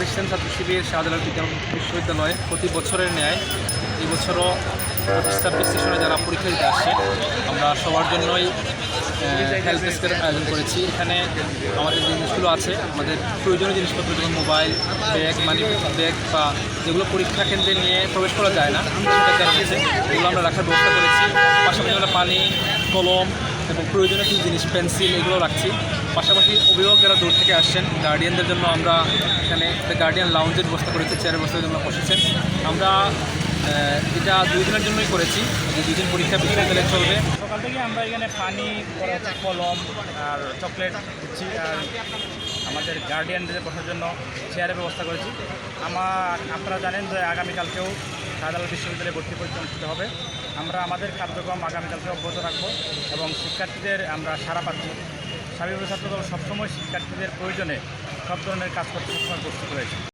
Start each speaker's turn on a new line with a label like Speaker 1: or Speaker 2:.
Speaker 1: ইসলাম ছাত্র শিবির শাহজালাল বিশ্ববিদ্যালয়ে প্রতি বছরের ন্যায় এই বছরও পঁচিশ ছাব্বিশ যারা পরীক্ষা দিতে আসছে, আমরা সবার জন্যই হেল্প ডেস্কের আয়োজন করেছি। এখানে আমাদের জিনিসগুলো আছে, আমাদের প্রয়োজনীয় জিনিসপত্র যেমন মোবাইল, ব্যাগ মানি ব্যাগ বা যেগুলো পরীক্ষা কেন্দ্রে নিয়ে প্রবেশ করা যায় না, সেটা আছে এগুলো আমরা রাখার ব্যবস্থা করেছি। পাশাপাশি আমরা পানি, কলম এবং প্রয়োজনীয় কিছু জিনিস, পেন্সিল এগুলো রাখছি। পাশাপাশি অভিভাবক যারা দূর থেকে আসছেন। গার্ডিয়ানদের জন্য আমরা এখানে গার্ডিয়ান লাউঞ্জের ব্যবস্থা করেছি চেয়ারের ব্যবস্থার জন্য বসেছেন। আমরা এটা দুই দিনের জন্যই করেছি। যে দুই দিন পরীক্ষা বিশ্ববিদ্যালয়ে চলবে।
Speaker 2: সকাল থেকে আমরা এখানে পানি কলম আর চকলেট দিচ্ছি। আর আমাদের গার্ডিয়ানদের বসার জন্য চেয়ারের ব্যবস্থা করেছি। আমার, আপনারা জানেন যে আগামীকালকেও শাহজালাল বিশ্ববিদ্যালয়ে ভর্তি পরীক্ষা অনুষ্ঠিত হবে। আমরা আমাদের কার্যক্রম আগামীকালকে অব্যাহত রাখব এবং শিক্ষার্থীদের আমরা সারা পাচ্ছি। স্বামী ছাত্রদল সবসময় শিক্ষার্থীদের প্রয়োজনে সব ধরনের কাজ করতে সবসময় প্রস্তুত রয়েছে